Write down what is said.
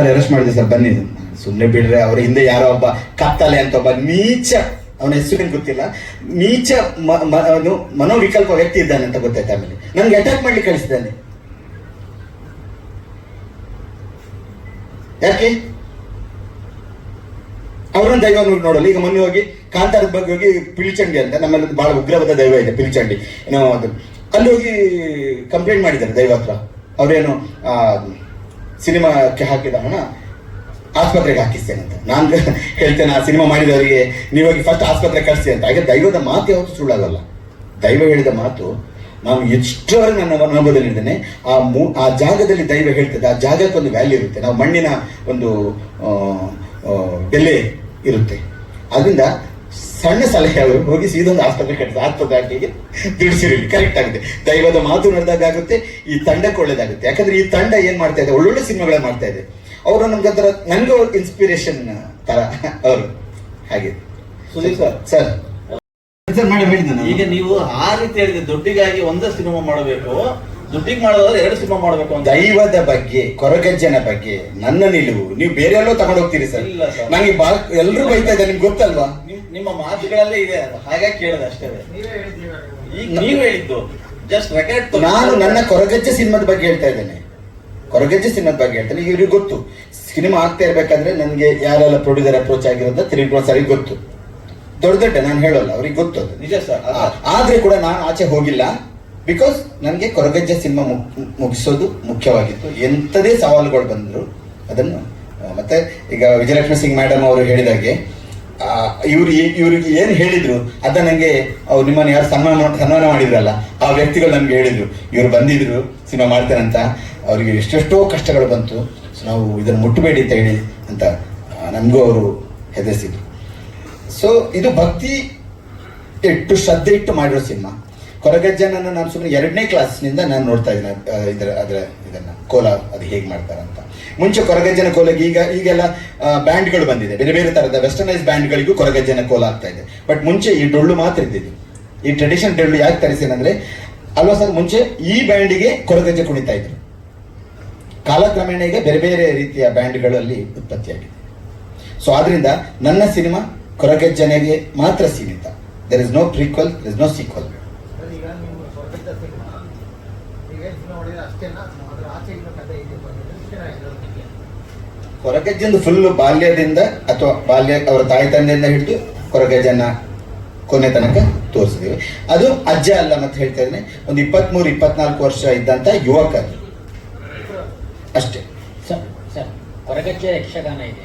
Arrest ಮಾಡಿದೆ sir, ಬನ್ನಿ. ಸುಮ್ಮನೆ ಬಿಡ್ರೆ, ಅವ್ರ ಹಿಂದೆ ಯಾರೋ ಒಬ್ಬ ಕತ್ತಲೆ ಅಂತ ಒಬ್ಬ ನೀಚ, ಅವನ ಹೆಸರು ಏನ್ ಗೊತ್ತಿಲ್ಲ. ನೀಚ ಮನೋವಿಕಲ್ಪ ವ್ಯಕ್ತಿ ಇದ್ದಾನೆ ಅಂತ ಗೊತ್ತಾಯ್ತು ಆಮೇಲೆ. ನನ್ಗೆ ಅಟ್ಯಾಕ್ ಮಾಡ್ಲಿಕ್ಕೆ ಕಳಿಸಿದ್ದಾನೆ. ಯಾಕೆ? ಅವ್ರನ್ನ ದೈವ ನೋಡಿ ನೋಡಲ್ಲ. ಈಗ ಮೊನ್ನೆ ಹೋಗಿ ಕಾಂತಾರದ ಬಗ್ಗೆ ಹೋಗಿ ಪಿಲಿಚಂಡಿ ಅಂತ, ನಮ್ಮಲ್ಲಿ ಬಹಳ ಉಗ್ರವಾದ ದೈವ ಇದೆ, ಪಿಲಿಚಂಡಿ. ಏನೋ ಅದು. ಅಲ್ಲಿ ಹೋಗಿ ಕಂಪ್ಲೇಂಟ್ ಮಾಡಿದ್ದಾರೆ ದೈವ ಹತ್ರ. ಅವ್ರೇನು ಸಿನಿಮಾಕ್ಕೆ ಹಾಕಿದ ಹಣ ಆಸ್ಪತ್ರೆಗೆ ಹಾಕಿಸ್ತೇನೆ ಅಂತ. ನಾನು ಹೇಳ್ತೇನೆ, ಆ ಸಿನಿಮಾ ಮಾಡಿದವರಿಗೆ ನೀವು ಹೋಗಿ ಫಸ್ಟ್ ಆಸ್ಪತ್ರೆ ಕಳಿಸಿ ಅಂತ. ಹಾಗೆ ದೈವದ ಮಾತು ಯಾವತ್ತೂ ಸುಳ್ಳಾಗಲ್ಲ. ದೈವ ಹೇಳಿದ ಮಾತು ನಾನು ಎಷ್ಟರವರೆಗೆ ನನ್ನ ಅನುಭವದಲ್ಲಿದ್ದೇನೆ ಆ ಮೂ ಆ ಜಾಗದಲ್ಲಿ ದೈವ ಹೇಳ್ತದೆ, ಆ ಜಾಗಕ್ಕೆ ಒಂದು ವ್ಯಾಲ್ಯೂ ಇರುತ್ತೆ. ನಾವು ಮಣ್ಣಿನ ಒಂದು ಬೆಲೆ ಇರುತ್ತೆ. ಅದರಿಂದ ಸಣ್ಣ ಸಲಹೆ ಅವರು ಹೋಗಿ ಸೀದೊಂದು ಆಸ್ಪತ್ರೆ ಕಟ್ಟಿದ ಆಸ್ಪತ್ರೆ ಹಾಕಿಗೆ ದುಡಿಸಿರಲಿ. ಕರೆಕ್ಟ್ ಆಗುತ್ತೆ. ದೈವದ ಮಾತು ನಡೆದಾಗುತ್ತೆ ಈ ತಂಡಕ್ಕೆ ಒಳ್ಳೇದಾಗುತ್ತೆ ಯಾಕಂದ್ರೆ ಈ ತಂಡ ಏನ್ ಮಾಡ್ತಾ ಇದೆ? ಒಳ್ಳೊಳ್ಳೆ ಸಿನಿಮಾಗಳನ್ನ ಮಾಡ್ತಾ ಇದೆ. ಅವರು ನಮ್ಗೆ ಒಂಥರ ನನಗೂ ಇನ್ಸ್ಪಿರೇಷನ್ ತರ. ಅವರು. ಹಾಗೆ. ಸುದೀಪ್ ಸರ್. ಸರ್. ಈಗ ನೀವು ಆ ರೀತಿ ಹೇಳಿದ್ರೆ ದುಡ್ಡಿಗಾಗಿ ಒಂದೇ ಸಿನಿಮಾ ಮಾಡಬೇಕು. ದುಡ್ಡಿಗೆ ಮಾಡೋದಾದ್ರೆ ಎರಡು ಸಿನಿಮಾ ಮಾಡಬೇಕು ಅಂತ. ದೈವದ ಬಗ್ಗೆ ಕೊರಗಜ್ಜನ ಬಗ್ಗೆ ನನ್ನ ನಿಲುವು. ನೀವು ಬೇರೆ ಎಲ್ಲೋ ತಗೊಂಡೋಗ್ತೀರಿ ಸರ್. ಇಲ್ಲ ಸರ್. ನಂಗೆ ಬಾ ಎಲ್ರು ಬೈತಾ ಇದ್ದಾರೆ ನಿಮ್ಗೆ ಗೊತ್ತಲ್ವಾ? ನಿಮ್ಮ ಮಾತುಗಳಲ್ಲೇ ಇದೆ ಅದು. ಹಾಗಾಗಿ ಕೇಳಿದೆ ಅಷ್ಟೇ. ಈಗ ನೀವು ಹೇಳಿದ್ದು. ಜಸ್ಟ್ ರೆಕಾರ್ಡ್ ನಾನು ನನ್ನ ಕೊರಗಜ್ಜೆ ಸಿನಿಮಾದ ಬಗ್ಗೆ ಹೇಳ್ತಾ ಇದ್ದೇನೆ. ಕೊರಗಜ್ಜೆ ಸಿನಿಮಾದ ಬಗ್ಗೆ ಹೇಳ್ತೇನೆ. ಈಗ ಇವ್ರಿಗೆ ಗೊತ್ತು. ಸಿನಿಮಾ ಆಗ್ತಾ ಇರ್ಬೇಕಾದ್ರೆ ನನಗೆ ಯಾರೆಲ್ಲ ಪ್ರೊಡ್ಯೂಸರ್ ಅಪ್ರೋಚ್ ಆಗಿರೋದ ತ್ರಿವಿಕ್ರಮ್ ಸರಿ ಗೊತ್ತು. ದೊಡ್ಡ ದೊಡ್ಡ ನಾನು ಹೇಳೋಲ್ಲ ಅವ್ರಿಗೆ ಗೊತ್ತು ಅದು. ನಿಜ ಸರ್ ಆದ್ರೆ ಕೂಡ ನಾನು ಆಚೆ ಹೋಗಿಲ್ಲ. ಬಿಕಾಸ್ ನನಗೆ ಕೊರಗಜ್ಜೆ ಸಿನಿಮಾ ಮುಗಿಸೋದು ಮುಖ್ಯವಾಗಿತ್ತು. ಎಂಥದೇ ಸವಾಲುಗಳು ಬಂದ್ರು ಅದನ್ನು ಮತ್ತೆ ಈಗ ವಿಜಯಲಕ್ಷ್ಮಿ ಸಿಂಗ್ ಮೇಡಮ್ ಅವರು ಹೇಳಿದಾಗೆ ಇವ್ರು ಇವ್ರಿಗೆ ಏನು ಹೇಳಿದ್ರು, ಅದ ನಂಗೆ ಅವ್ರು ನಿಮ್ಮನ್ನು ಯಾರು ಸನ್ಮಾನ ಸನ್ಮಾನ ಮಾಡಿದ್ರಲ್ಲ, ಆ ವ್ಯಕ್ತಿಗಳು ನಮ್ಗೆ ಹೇಳಿದ್ರು. ಇವ್ರು ಬಂದಿದ್ರು, ಸಿನಿಮಾ ಮಾಡ್ತಾರಂತ, ಅವರಿಗೆ ಎಷ್ಟೆಷ್ಟೋ ಕಷ್ಟಗಳು ಬಂತು, ಸೊ ನಾವು ಇದನ್ನು ಮುಟ್ಟಬೇಡಿ ಅಂತ ಹೇಳಿ ಅಂತ ನನಗೂ ಅವರು ಹೆದರಿಸಿದ್ರು. ಸೊ ಇದು ಭಕ್ತಿ ಇಟ್ಟು ಶ್ರದ್ಧೆ ಇಟ್ಟು ಮಾಡಿರೋ ಸಿನಿಮಾ. ಕೊರಗಜ್ಜನನ್ನ ನಾನು ಸುಮ್ಮನೆ ಎರಡನೇ ಕ್ಲಾಸ್ನಿಂದ ನಾನು ನೋಡ್ತಾ ಇದ್ದೀನಿ ಇದರ, ಅದರ ಇದನ್ನು, ಕೋಲ ಅದು ಹೇಗೆ ಮಾಡ್ತಾರಂತ ಮುಂಚೆ ಕೊರಗಜ್ಜನ ಕೋಲಗೆ ಈಗ, ಈಗೆಲ್ಲ ಬ್ಯಾಂಡ್ಗಳು ಬಂದಿದೆ. ಬೇರೆ ಬೇರೆ ಥರದ ವೆಸ್ಟರ್ನೈಸ್ ಬ್ಯಾಂಡ್ಗಳಿಗೂ ಕೊರಗಜ್ಜನ ಕೋಲ ಆಗ್ತಾ ಇದೆ. ಬಟ್ ಮುಂಚೆ ಈ ಡೊಳ್ಳು ಮಾತ್ರ ಇದ್ದಿದ್ದು. ಈ ಟ್ರೆಡಿಷನ್ ಡೊಳ್ಳು ಯಾಕೆ ತರಿಸಿನಂದ್ರೆ, ಅಲ್ವಾ ಸರ್, ಮುಂಚೆ ಈ ಬ್ಯಾಂಡಿಗೆ ಕೊರಗಜ್ಜೆ ಕುಣಿತಾ ಇದ್ರು. ಕಾಲಕ್ರಮೇಣೆಗೆ ಬೇರೆ ಬೇರೆ ರೀತಿಯ ಬ್ಯಾಂಡ್ಗಳಲ್ಲಿ ಉತ್ಪತ್ತಿಯಾಗಿದೆ ಸೊ ಆದ್ರಿಂದ ನನ್ನ ಸಿನಿಮಾ ಕೊರಗಜ್ಜನೆಗೆ ಮಾತ್ರ ಸೀಮಿತ. There is no prequel there is no sequel ಈಗ ನೀವು ಸ್ವರ್ಗದ ಸಿನಿಮಾ ನೀವೇನು ಸಿನಿಮಾ ಮಾಡಿದ್ರೆ ಅಷ್ಟೇನಾ ಅದ್ರ ಆಚೆ ಇರೋ ಕಥೆ ಇದೆ ಬಂದಿದೆ ಇಷ್ಟೇನಾ ಇರೋದು ನಿಮಗೆ ಕೊರಗಜ್ಜಂದು ಫುಲ್ ಬಾಲ್ಯದಿಂದ ಅಥವಾ ಬಾಲ್ಯ ಅವರ ತಾಯಿ ತಂದೆಯಿಂದ ಹಿಡಿದು ಕೊರಗಜ್ಜನ ಕೊನೆ ತನಕ ತೋರಿಸಿದ್ದೀವಿ. ಅದು ಅಜ್ಜ ಅಲ್ಲ ಮತ್ತೆ ಹೇಳ್ತಾ ಇದ್ದೇನೆ ಒಂದು ಇಪ್ಪತ್ಮೂರು, ಇಪ್ಪತ್ನಾಲ್ಕು ವರ್ಷ ಇದ್ದಂತ ಯುವಕ ಅಷ್ಟೇ. ಸರ್ ಸರ್ ಹೊರಗಜ್ಜೆ ಯಕ್ಷಗಾನ ಇದೆ.